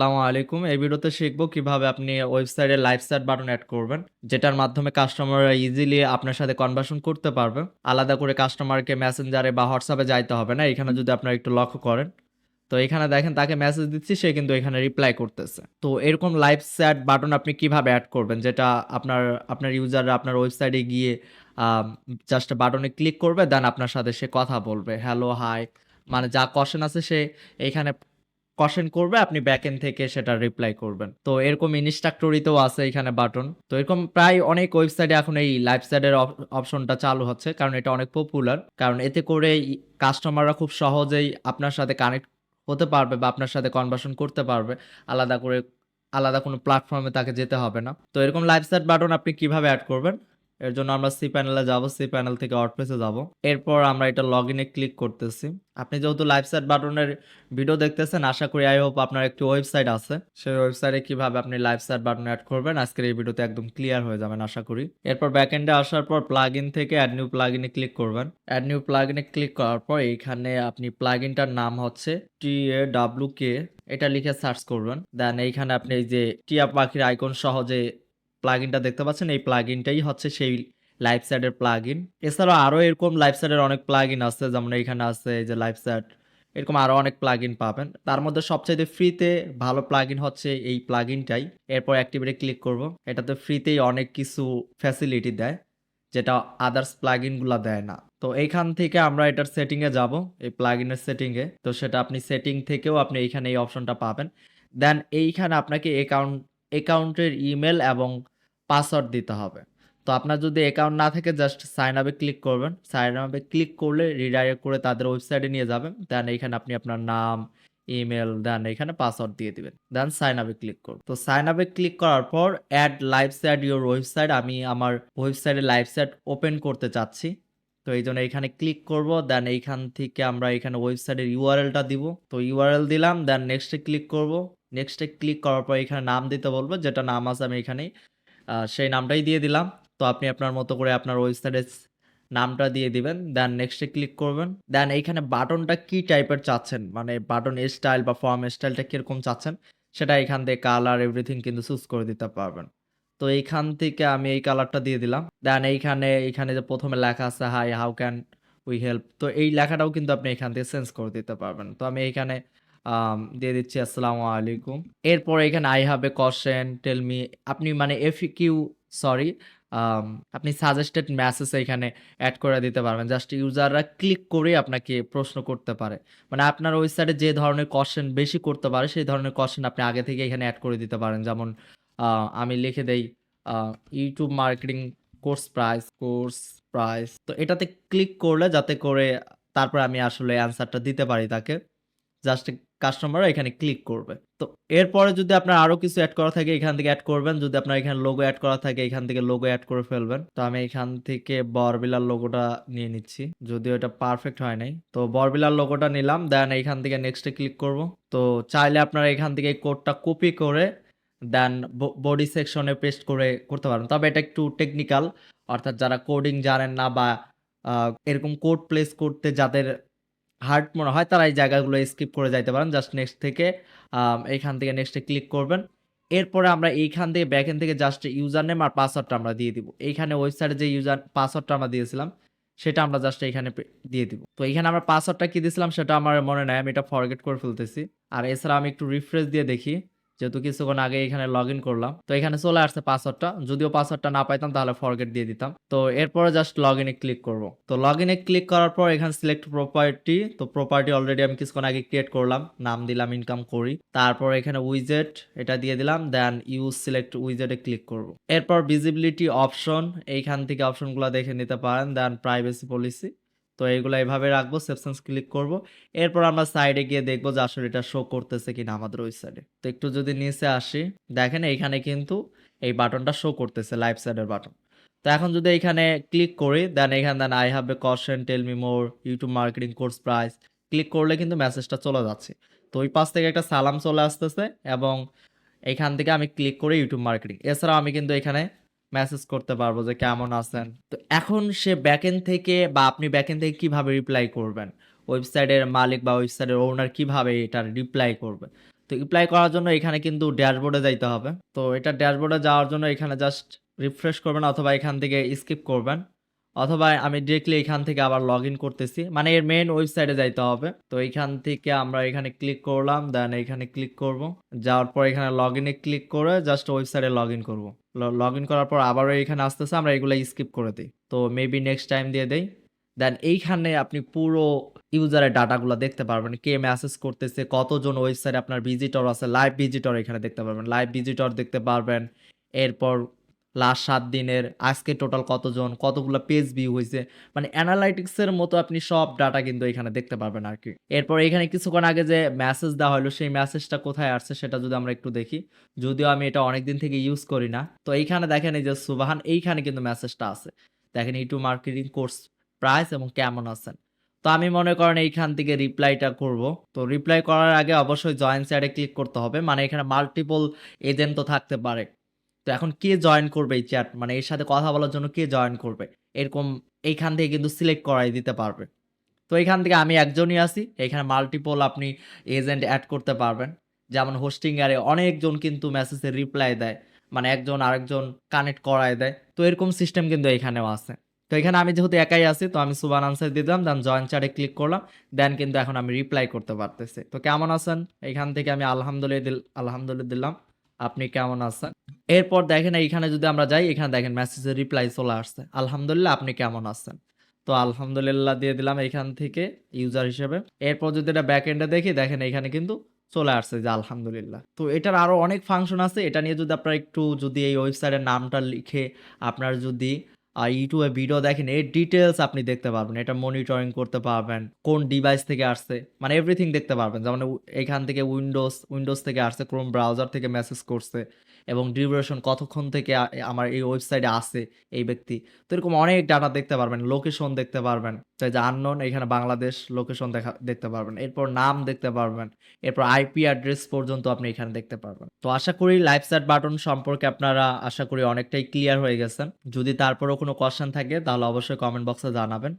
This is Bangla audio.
আসসালামু আলাইকুম। এই ভিডিওতে শিখব কীভাবে আপনি ওয়েবসাইটে লাইভ চ্যাট বাটন অ্যাড করবেন। যেটার মাধ্যমে কাস্টমাররা ইজিলি আপনার সাথে কনভারশন করতে পারবে। আলাদা করে কাস্টমারকে মেসেঞ্জারে বা হোয়াটসঅ্যাপে যাইতে হবে না। এখানে যদি আপনারা একটু লক্ষ্য করেন। তো এখানে দেখেন তাকে মেসেজ দিচ্ছি সে কিন্তু এখানে রিপ্লাই করতেছে। তো এরকম লাইভ চ্যাট বাটন আপনি কীভাবে অ্যাড করবেন? যেটা আপনার আপনার ইউজাররা আপনার ওয়েবসাইটে গিয়ে জাস্ট বাটনে ক্লিক করবে দেন আপনার সাথে সে কথা বলবে। হ্যালো, হাই মানে যা কোয়েশ্চেন আছে সে এইখানে কোয়েশ্চেন করবে, আপনি ব্যাকএন্ড থেকে সেটা রিপ্লাই করবেন। তো এরকম ইনস্ট্রাক্টরিতেও আছে এখানে বাটন। তো এরকম প্রায় অনেক ওয়েবসাইটে এখন এই লাইভ অপ অপশনটা চালু হচ্ছে। কারণ এটা অনেক পপুলার। কারণ এতে করে কাস্টমাররা খুব সহজেই আপনার সাথে কানেক্ট হতে পারবে বা আপনার সাথে কনভারশন করতে পারবে। আলাদা করে, আলাদা কোনো প্ল্যাটফর্মে তাকে যেতে হবে না। তো এরকম লাইভ চ্যাট বাটন আপনি কীভাবে অ্যাড করবেন? এর জন্য আমরা সি প্যানেলে যাব। সি প্যানেল থেকে ওয়ার্ডপ্রেসে যাব। এরপর আমরা এটা লগইন এ ক্লিক করতেছি। আপনি যেহেতু লাইভ চ্যাট বাটনের ভিডিও দেখতেছেন, আশা করি আই হোপ আপনার একটি ওয়েবসাইট আছে। সেই ওয়েবসাইটে কীভাবে আপনি লাইভ চ্যাট বাটন অ্যাড করবেন, আজকের এই ভিডিওতে একদম ক্লিয়ার হয়ে যাবেন, আশা করি। এরপর ব্যাকএন্ডে আসার পর প্লাগইন থেকে অ্যাড নিউ প্লাগইন এ ক্লিক করবেন। অ্যাড নিউ প্লাগইন এ ক্লিক করার পর এইখানে আপনি প্লাগইনটার নাম হচ্ছে টি এ ডাব্লু কে এটা লিখে সার্চ করবেন। দেন এইখানে আপনি যে টিয়া পাখির আইকন সহ যে প্লাগইনটা দেখতে পাচ্ছেন, এই প্লাগইনটাই হচ্ছে সেই লাইভ চ্যাটের প্লাগইন। এছাড়াও আরও এরকম লাইফ চ্যাটের অনেক প্লাগইন আছে, যেমন এইখানে আছে যে লাইফ চ্যাট। এরকম আরও অনেক প্লাগইন পাবেন। তার মধ্যে সবচাইতে ফ্রিতে ভালো প্লাগইন হচ্ছে এই প্লাগইনটাই। এরপর অ্যাক্টিভেট ক্লিক করব। এটাতে ফ্রিতেই অনেক কিছু ফ্যাসিলিটি দেয়। যেটা আদার্স প্লাগইনগুলা দেয় না। তো এইখান থেকে আমরা এটার সেটিংয়ে যাব। এই প্লাগইনের সেটিং সেটিংয়ে তো সেটা আপনি সেটিং থেকেও আপনি এইখানে এই অপশনটা পাবেন। দেন এইখানে আপনাকে অ্যাকাউন্ট অ্যাকাউন্টের ইমেল এবং পাসওয়ার্ড দিতে হবে। তো আপনার যদি অ্যাকাউন্ট না থাকে জাস্ট সাইন আপ ক্লিক করবেন। সাইন আপ ক্লিক করলে রিডাইরেক্ট করে তাদের ওয়েবসাইটে নিয়ে যাবেন। দেন এইখানে আপনি আপনার নাম, ইমেল দেন এখানে পাসওয়ার্ড দিয়ে দিবেন। দেন সাইন আপ ক্লিক করুন। তো সাইন আপ ক্লিক করার পর add live chat your website আমি আমার ওয়েবসাইটে লাইভ চ্যাট ওপেন করতে চাচ্ছি। তো এই জন্য এখানে ক্লিক করব। দেন এইখান থেকে আমরা এখানে ওয়েবসাইটের ইউআরএল টা দিব। তো ইউআরএল দিলাম দেন নেক্সট ক্লিক করব। নেক্সট ক্লিক করার পর এখানে নাম দিতে বলব, যেটা নাম আছে আমি এখানেই আ সেই নামটাই দিয়ে দিলাম। তো আপনি আপনার মতো করে আপনার ওয়েবসাইটের নামটা দিয়ে দিবেন। দেন নেক্সট ক্লিক করবেন। দেন এইখানে বাটনটা কি টাইপের চাচ্ছেন? মানে বাটন স্টাইল বা ফর্ম স্টাইলটা কীরকম চাচ্ছেন? সেটা এখান থেকে কালার এভরিথিং কিন্তু চুজ করে দিতে পারবেন। তো এইখান থেকে আমি এই কালারটা দিয়ে দিলাম। দেন এইখানে এইখানে যে প্রথমে লেখা আছে hi how can we help তো এই লেখাটাও কিন্তু আপনি এখান থেকে চেঞ্জ করে দিতে পারবেন। তো আমি এইখানে দিয়ে দিচ্ছি, আসসালামু আলাইকুম। এরপর এখানে I have a question tell me আপনি মানে এফ কিউ সরি আপনি সাজেস্টেড মেসেজ এখানে অ্যাড করে দিতে পারবেন। জাস্ট ইউজাররা ক্লিক করেই আপনাকে প্রশ্ন করতে পারে। মানে আপনার ওয়েবসাইটে যে ধরনের কোয়েশ্চেন বেশি করতে পারে, সেই ধরনের কোয়েশ্চেন আপনি আগে থেকে এখানে অ্যাড করে দিতে পারেন। যেমন আমি লিখে দেই YouTube marketing course price course price তো এটাতে ক্লিক করলে যাতে করে তারপরে আমি আসলে অ্যান্সারটা দিতে পারি তাকে। জাস্ট কাস্টমাররা এখানে ক্লিক করবে। তো এরপরে যদি আপনার আরও কিছু অ্যাড করা থাকে, এখান থেকে অ্যাড করবেন। যদি আপনার এখানে লোগো অ্যাড করা থাকে, এখান থেকে লোগো অ্যাড করে ফেলবেন। তো আমি এখান থেকে বরবিলার লোগোটা নিয়ে নিচ্ছি। যদিও এটা পারফেক্ট হয় নাই। তো বরবিলার লোগোটা নিলাম। দেন এইখান থেকে নেক্সট ক্লিক করব। তো চাইলে আপনারা এখান থেকে কোডটা কপি করে দেন বডি সেকশনে পেস্ট করে করতে পারেন। তবে এটা একটু টেকনিক্যাল অর্থাৎ যারা কোডিং জানেন না বা এরকম কোড প্লেস করতে যাদের হার্ড মনে হয়, তারা এই জায়গাগুলো স্কিপ করে যাইতে পারেন। জাস্ট নেক্সট থেকে এখান থেকে নেক্সটে ক্লিক করবেন। এরপরে আমরা এইখান থেকে ব্যাকেন থেকে জাস্ট ইউজার নেম আর পাসওয়ার্ডটা আমরা দিয়ে দিব। এইখানে ওয়েবসাইটে যে ইউজার পাসওয়ার্ডটা আমরা দিয়েছিলাম, সেটা আমরা জাস্ট এখানে দিয়ে দিব। তো এখানে আমরা পাসওয়ার্ডটা কী দিয়েছিলাম সেটা আমার মনে নেয় আমি এটা ফরগেট করে ফেলতেছি। আর এছাড়া আমি একটু রিফ্রেশ দিয়ে দেখি। যেহেতু কিছুক্ষণ আগে এখানে লগইন করলাম। তো এখানে চলে আসছে পাসওয়ার্ডটা। যদিও পাসওয়ার্ডটা না পাইতাম, তাহলে ফরগেট দিয়ে দিতাম। তো এরপরে জাস্ট লগইন এ ক্লিক করব। তো লগইন এ ক্লিক করার পর এখানে সিলেক্ট প্রপার্টি তো প্রপার্টি অলরেডি আমি কিছুক্ষণ আগে ক্রিয়েট করলাম। নাম দিলাম ইনকাম করি। তারপর এখানে উইজেট এটা দিয়ে দিলাম। দেন ইউজ সিলেক্ট উইজেট ক্লিক করব। এরপর ভিজিবিলিটি অপশন এইখান থেকে অপশনগুলো দেখে নিতে পারেন। দেন প্রাইভেসি পলিসি তো এইগুলো এভাবে রাখব, সেপশনস ক্লিক করব। এরপর আমরা সাইডে গিয়ে দেখব যে আসলে এটা শো করতেছে কিনা আমাদের ওই সাইডে তো একটু যদি নিচে আসি, দেখেন এইখানে কিন্তু এই বাটনটা শো করতেছে লাইভ সাইডের বাটন। তো এখন যদি এইখানে ক্লিক করি দেন এখানে then I have a question tell me more YouTube marketing course price click করলে কিন্তু মেসেজটা চলে যাচ্ছে। তো ওই পাশ থেকে একটা সালাম চলে আসতেছে এবং এখান থেকে আমি ক্লিক করি ইউটিউব মার্কেটিং। এছাড়াও আমি কিন্তু এখানে মেসেজ করতে পারব যে কেমন আছেন? তো এখন সে ব্যাকএন্ড থেকে বা আপনি ব্যাকএন্ড থেকে কীভাবে রিপ্লাই করবেন? ওয়েবসাইটের মালিক বা ওয়েবসাইটের ওনার কীভাবে এটার রিপ্লাই করবে? তো রিপ্লাই করার জন্য এখানে কিন্তু ড্যাশবোর্ডে যাইতে হবে। তো এটা ড্যাশবোর্ডে যাওয়ার জন্য এখানে জাস্ট রিফ্রেশ করবেন অথবা এখান থেকে স্কিপ করবেন। অথবা আমি ডিরেক্টলি এখান থেকে আবার লগইন করতেছি। মানে এর মেন ওয়েবসাইটে যাইতে হবে। তো এখান থেকে আমরা এখানে ক্লিক করলাম। দেন এখানে ক্লিক করব। যাওয়ার পর এখানে লগইনে ক্লিক করে জাস্ট ওয়েবসাইটে লগ ইন করব। ল লগইন করার পর আবারও এখানে আসতেছে আমরা এগুলো স্কিপ করে দিই তো মেবি নেক্সট টাইম দিয়ে দেই। দেন এইখানে আপনি পুরো ইউজারের ডাটাগুলো দেখতে পারবেন। কে মেসেজ করতেছে, কতজন ওয়েবসাইট আপনার ভিজিটর আছে, লাইভ ভিজিটর এখানে দেখতে পারবেন। লাইভ ভিজিটর দেখতে পারবেন। এরপর লাস্ট সাত দিনের আজকে টোটাল কতজন, কতগুলো পেজ ভিউ হয়েছে মানে অ্যানালাইটিক্স এর মতো আপনি সব ডাটা কিন্তু এখানে দেখতে পারবেন আর কি এরপর এখানে কিছুক্ষণ আগে যে মেসেজ দেওয়া হলো সেই মেসেজটা কোথায় আসছে সেটা যদি আমরা একটু দেখি। যদিও আমি এটা অনেকদিন থেকে ইউজ করি না। তো এইখানে দেখেন এই যে সুবাহান এইখানে কিন্তু মেসেজটা আছে। দেখেন ইউটিউব মার্কেটিং কোর্স প্রাইস এবং কেমন আছেন। তো আমি মনে করেন এইখান থেকে রিপ্লাইটা করব। তো রিপ্লাই করার আগে অবশ্যই জয়েন চ্যাটে ক্লিক করতে হবে। মানে এখানে মাল্টিপল এজেন্ট তো থাকতে পারে। তো এখন কে জয়েন করবে এই চ্যাট মানে এর সাথে কথা বলার জন্য কে জয়েন করবে? এরকম এইখান থেকে কিন্তু সিলেক্ট করাই দিতে পারবে। তো এখান থেকে আমি একজনই আছি। এখানে মাল্টিপল আপনি এজেন্ট অ্যাড করতে পারবেন। যেমন হোস্টিং এরে অনেকজন কিন্তু মেসেজের রিপ্লাই দেয়। মানে একজন আরেকজন কানেক্ট করায় দেয়। তো এরকম সিস্টেম কিন্তু এখানেও আছে। তো এখানে আমি যেহেতু একাই আছি, তো আমি সুবহান আনসার দিলাম। দেন জয়েন চ্যাটে ক্লিক করলাম। দেন কিন্তু এখন আমি রিপ্লাই করতে পারতেছি। তো কেমন আছেন? এখান থেকে আমি আলহামদুলিল্লাহ দিল আলহামদুলিল্লাহ দিলাম। আপনি কেমন আছেন? এরপর দেখেন এইখানে যদি আমরা যাই, এখানে দেখেন মেসেজের রিপ্লাই চলে আসছে। আলহামদুলিল্লাহ, আপনি কেমন আছেন? তো আলহামদুলিল্লাহ দিয়ে দিলাম এখান থেকে ইউজার হিসেবে। এরপর যদি এটা ব্যাক এন্ডে দেখি, দেখেন এখানে কিন্তু চলে আসছে যে আলহামদুলিল্লাহ। তো এটার আরও অনেক ফাংশন আছে। এটা নিয়ে যদি আপনারা একটু যদি এই ওয়েবসাইটের নামটা লিখে আপনার যদি আ ইউটিউবে ভিডিও দেখেন এর ডিটেলস আপনি দেখতে পারবেন। এটা মনিটরিং করতে পারবেন। কোন ডিভাইস থেকে আসছে মানে এভরিথিং দেখতে পারবেন। যেমন এখান থেকে উইন্ডোজ, উইন্ডোজ থেকে আসছে, ক্রোম ব্রাউজার থেকে মেসেজ করছে এবং ডিউরেশন কতক্ষণ থেকে আমার এই ওয়েবসাইটে আছে এই ব্যক্তি। তো এরকম অনেক ডাটা দেখতে পারবেন। লোকেশন দেখতে পারবেন। এই যে আননোন এখানে বাংলাদেশ লোকেশন দেখা দেখতে পারবেন। এরপর নাম দেখতে পারবেন। এরপর আইপি অ্যাড্রেস পর্যন্ত আপনি এখানে দেখতে পারবেন। তো আশা করি লাইভ চ্যাট বাটন সম্পর্কে আপনারা আশা করি অনেকটাই ক্লিয়ার হয়ে গেছেন। যদি তারপরেও কোনো কোয়েশ্চেন থাকে তাহলে অবশ্যই কমেন্ট বক্সে জানাবেন।